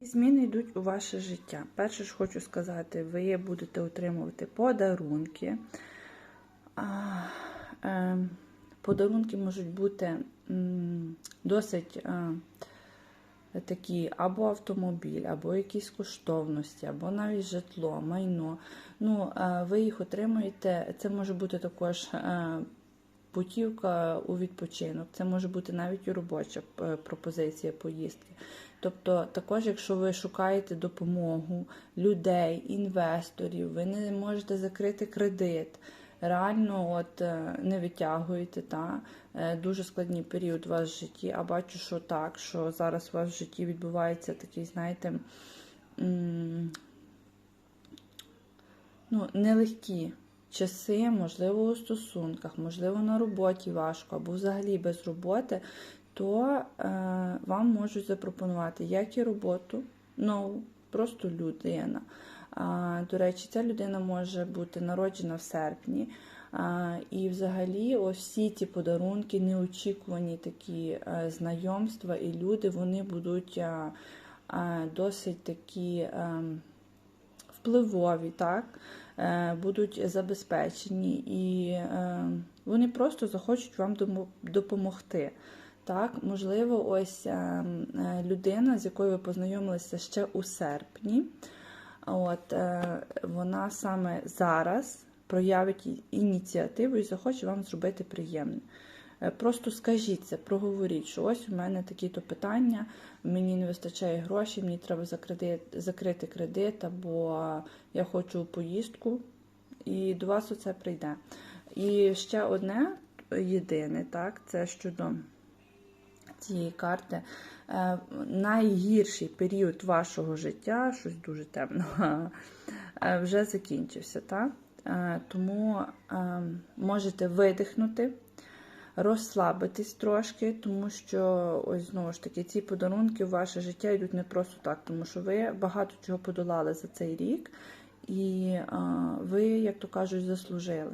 Зміни йдуть у ваше життя. Перше ж хочу сказати, ви будете отримувати подарунки. А, е, Подарунки можуть бути досить е, такі або автомобіль, або якісь коштовності, або навіть житло, майно. Ну, е, ви їх отримуєте. Це може бути також е, путівка у відпочинок, це може бути навіть і робоча е, пропозиція поїздки. Тобто, також, якщо ви шукаєте допомогу людей, інвесторів, ви не можете закрити кредит. Реально, от е, не витягуєте та е, дуже складний період у вас в житті. А бачу, що так, що зараз у вас в житті відбувається такий, знаєте, ну, нелегкі часи, можливо, у стосунках, можливо, на роботі важко, або взагалі без роботи, то е, вам можуть запропонувати як і роботу, нову, просто людина. А, До речі, ця людина може бути народжена в серпні. А, І взагалі ось всі ті подарунки, неочікувані такі е, знайомства і люди, вони будуть е, е, досить такі е, впливові, так? Е, будуть забезпечені, і е, вони просто захочуть вам допомогти. Так, можливо, ось е, людина, з якою ви познайомилися ще у серпні. От вона саме зараз проявить ініціативу і захоче вам зробити приємне. Е, Просто скажіть це, проговоріть, що ось у мене такі-то питання, мені не вистачає грошей, мені треба закрити, закрити кредит, або я хочу поїздку, і до вас оце прийде. І ще одне єдине, так, це щодо цієї карти. Е, Найгірший період вашого життя, щось дуже темно, е, вже закінчився. Так? Тому е, можете видихнути, розслабитись трошки, тому що ось знову ж таки ці подарунки в ваше життя йдуть не просто так, тому що ви багато чого подолали за цей рік, і а, ви, як то кажуть, заслужили.